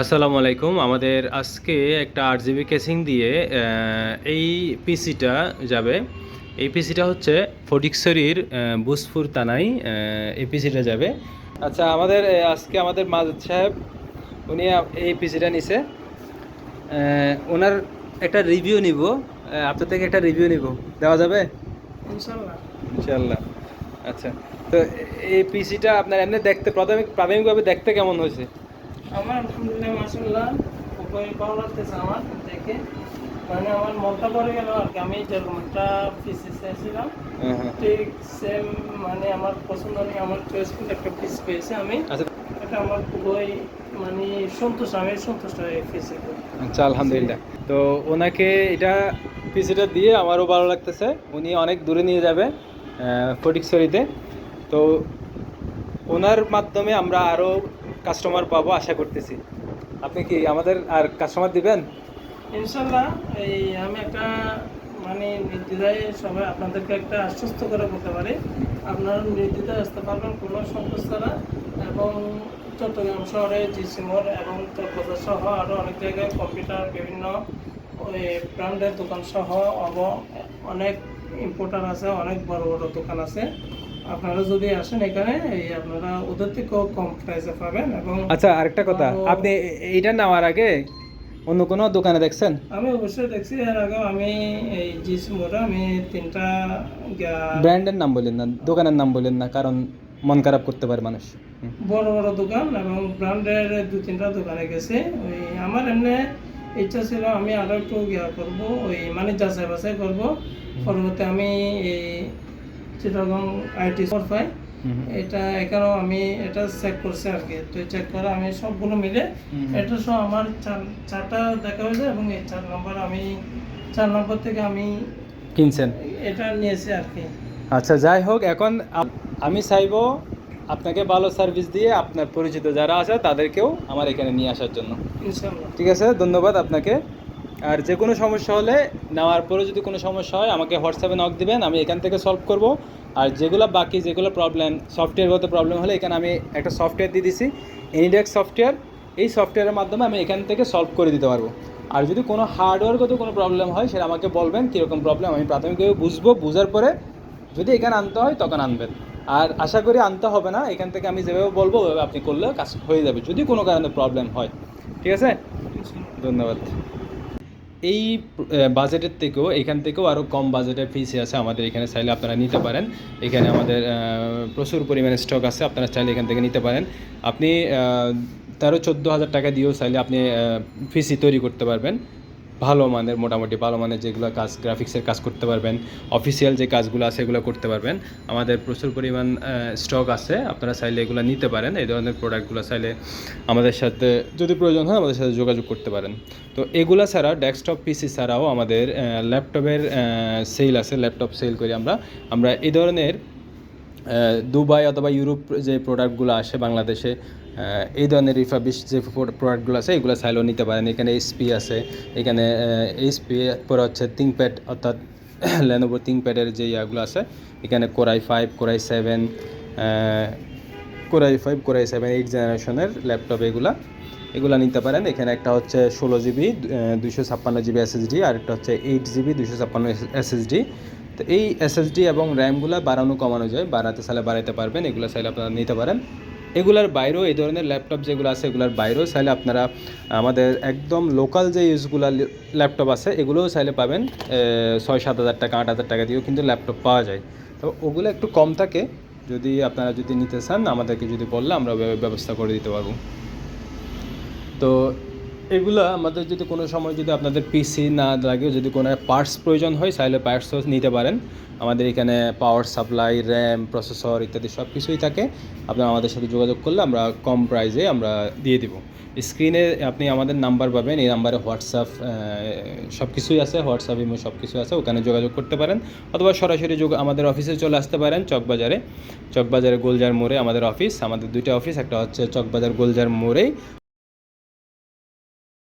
আসসালামু আলাইকুম। আমাদের আজকে একটা আট জিবি কেসিং দিয়ে এই পিসিটা যাবে। এই পিসিটা হচ্ছে ফটিকছড়ির আহ, বুসপুর তানাই এই পিসিটা যাবে। আচ্ছা আমাদের আজকে আমাদের মাজেদ সাহেব উনি এই পিসিটা নিছে। ওনার একটা রিভিউ নিব। আপনার থেকে একটা রিভিউ নিব। দেওয়া যাবে? ইনশাল্লাহ। ইনশাল্লাহ। আচ্ছা তো এই পিসিটা আপনার এমনি দেখতে প্রাথমিক প্রাথমিকভাবে দেখতে কেমন হয়েছে? আমার আলহামদুলিল্লাহ মাসাল্লাহ খুবই ভালো লাগতেছে আমার দেখে মানে আমার মনটা পড়ে গেল আর কি। আমি যেরকম একটা পিসি চেয়েছিলাম হ্যাঁ হ্যাঁ। ঠিক সেম মানে আমার পছন্দ নেই আমার চয়েসফুল একটা পিস পেয়েছে আমি। আচ্ছা। এটা আমার খুবই মানে সন্তুষ্ট আমি সন্তুষ্ট হয়ে পিসি আচ্ছা আলহামদুলিল্লাহ। তো ওনাকে এটা পিসিটা দিয়ে আমারও ভালো লাগতেছে। উনি অনেক দূরে নিয়ে যাবে ফটিকছড়িতে। তো ওনার মাধ্যমে আমরা আরও কাস্টমার পাবো আশা করতেছি। আপনি কি আমাদের আর কাস্টমার দিবেন? ইনশাল্লাহ, এই আমি একটা মানে নির্দ্বিধায় সবাই আপনাদেরকে একটা আশ্বস্ত করে বলতে পারি। আপনারা নির্দ্বিধায় আসতে পারবেন কোনো সংকোচ ছাড়া। এবং চট্টগ্রাম শহরে জিসিমোর এবং চট্টগ্রাম সহ আরও অনেক জায়গায় কম্পিউটার, বিভিন্ন ব্র্যান্ডের দোকান সহ অনেক ইম্পোর্টার আছে, অনেক বড় বড় দোকান আছে। আপনারা যদি আসেন এখানে এই আপনারা ওদের থেকেও কম প্রাইসে পাবেন এবং আচ্ছা আরেকটা কথা আপনি এ- এইটা নেওয়ার আগে অন্য কোনো দোকানে দেখছেন? আমি অবশ্যই দেখছি এর আগে আমি এই জিস মোড়ে আমি তিনটা ব্র্যান্ডের নাম বলেন না দোকানের নাম বলেন না কারণ মন খারাপ করতে পারে মানুষ। বড় বড় দোকান এবং ব্র্যান্ডের দু তিনটা দোকানে গেছে। ওই আমার এমনি ইচ্ছা ছিল আমি আরও একটু ইয়া করব ওই মানে যাচাই বাছাই করব পরবর্তী আমি এই চিটাগং আইটি ফোর ফাইভ এটা এখানেও আমি এটা চেক করছি আর কি তো চেক করে আমি সবগুলো মিলে এটা সব আমার চার চারটা দেখা হয়েছে এবং এই চার নম্বর আমি চার নম্বর থেকে আমি কিনছেন? এটা নিয়েছি আর কি আচ্ছা যাই হোক এখন আমি চাইব আপনাকে ভালো সার্ভিস দিয়ে আপনার পরিচিত যারা আছে তাদেরকেও আমার এখানে নিয়ে আসার জন্য। ঠিক আছে? ধন্যবাদ আপনাকে। আর যে কোনো সমস্যা হলে নেওয়ার পরে যদি কোনো সমস্যা হয়, আমাকে হোয়াটসঅ্যাপে নক দিবেন, আমি এখান থেকে সলভ করব। আর যেগুলো বাকি, যেগুলো প্রবলেম সফটওয়্যারগত প্রবলেম হলে এখানে আমি একটা সফটওয়্যার দিয়ে দিছি এনিডেক্স সফটওয়্যার এই সফটওয়্যারের মাধ্যমে আমি এখান থেকে সলভ করে দিতে পারব। আর যদি কোনো হার্ডওয়্যারগত কোনো প্রবলেম হয়, সেটা আমাকে বলবেন, কীরকম প্রবলেম আমি প্রাথমিকভাবে বুঝব। বুঝার পরে যদি এখানে আনতে হয়, তখন আনবেন। আর আশা করি আনতে হবে না, এখান থেকে আমি যেভাবে বলব ওইভাবে আপনি করলে কাজ হয়ে যাবে, যদি কোনো কারণে প্রবলেম হয়। ঠিক আছে? ধন্যবাদ। এই বাজেটের থেকেও, এখান থেকেও আরও কম বাজেটের পিসি আছে আমাদের এখানে চাইলে আপনারা নিতে পারেন। এখানে আমাদের প্রচুর পরিমাণে স্টক আছে, আপনারা চাইলে এখান থেকে নিতে পারেন। আপনি তেরো চোদ্দ হাজার টাকা দিয়েও চাইলে আপনি পিসি তৈরি করতে পারবেন। ভালো মানের, মোটামুটি ভালো মানের যেগুলো কাজ গ্রাফিক্সের কাজ করতে পারবেন অফিসিয়াল যে কাজগুলো আছে এগুলো করতে পারবেন। আমাদের প্রচুর পরিমাণ স্টক আছে, আপনারা চাইলে এগুলো নিতে পারেন, এই ধরনের প্রোডাক্টগুলো চাইলে আমাদের সাথে, যদি প্রয়োজন হয় আমাদের সাথে যোগাযোগ করতে পারেন। তো এগুলা ছাড়া ডেস্কটপ পিসি ছাড়াও আমাদের ল্যাপটপের সেল আছে ল্যাপটপ সেল করি আমরা। আমরা এই ধরনের দুবাই অথবা ইউরোপ যে প্রোডাক্টগুলো আসে বাংলাদেশে এই ধরনের রিফাবিশ যে প্রোডাক্টগুলো আছে, এগুলো চাইলেও নিতে পারেন। এখানে এইচপি আছে, এখানে এইচপি পরে হচ্ছে থিঙ্কপ্যাড অর্থাৎ লেনোভো থিঙ্কপ্যাডের যে ইয়াগুলো আছে, এখানে core i five core i seven core i five core i seven eight জেনারেশনের ল্যাপটপ এগুলা, এগুলো নিতে পারেন। এখানে একটা হচ্ছে ষোলো জিবি দুশো ছাপ্পান্ন জিবি এসএসডি আর একটা হচ্ছে এইট জিবি দুশো ছাপ্পান্ন এসএসডি তো এই এসএসডি এবং র্যামগুলো বাড়ানো, কমানো যায়। বাড়াতে চাইলে বাড়াতে পারবেন, এগুলো চাইলে আপনারা নিতে পারেন। এগুলার বাইরেও এই ধরনের ল্যাপটপ যেগুলো আছে, এগুলোর বাইরেও চাইলে আপনারা আমাদের একদম লোকাল যে ইউজগুলো ল্যাপটপ আছে, এগুলোও চাইলে পাবেন। ছয় সাত হাজার টাকা, আট হাজার টাকা দিয়েও কিন্তু ল্যাপটপ পাওয়া যায়। তো ওগুলো একটু কম থাকে। যদি আপনারা যদি নিতে চান, আমাদেরকে যদি বললে আমরা ব্যবস্থা করে দিতে পারব। তো এগুলো আমাদের যদি কোনো সময় যদি আপনাদের পিসি না লাগে, যদি কোনো পার্টস প্রয়োজন হয়, চাইলে পার্টসও নিতে পারেন। আমাদের এখানে পাওয়ার সাপ্লাই র্যাম প্রসেসর ইত্যাদি সব কিছুই থাকে। আপনারা আমাদের সাথে যোগাযোগ করলে আমরা কম প্রাইসে আমরা দিয়ে দিব। স্ক্রিনে আপনি আমাদের নাম্বার পাবেন, এই নাম্বারে হোয়াটসঅ্যাপ সব কিছুই আছে হোয়াটসঅ্যাপ ইমো সব কিছু আছে, ওখানে যোগাযোগ করতে পারেন। অথবা সরাসরি যোগ আমাদের অফিসে চলে আসতে পারেন চকবাজারে। চকবাজারে গোলজার মোড়ে আমাদের অফিস আমাদের দুইটা অফিস একটা হচ্ছে চকবাজার গোলজার মোড়েই।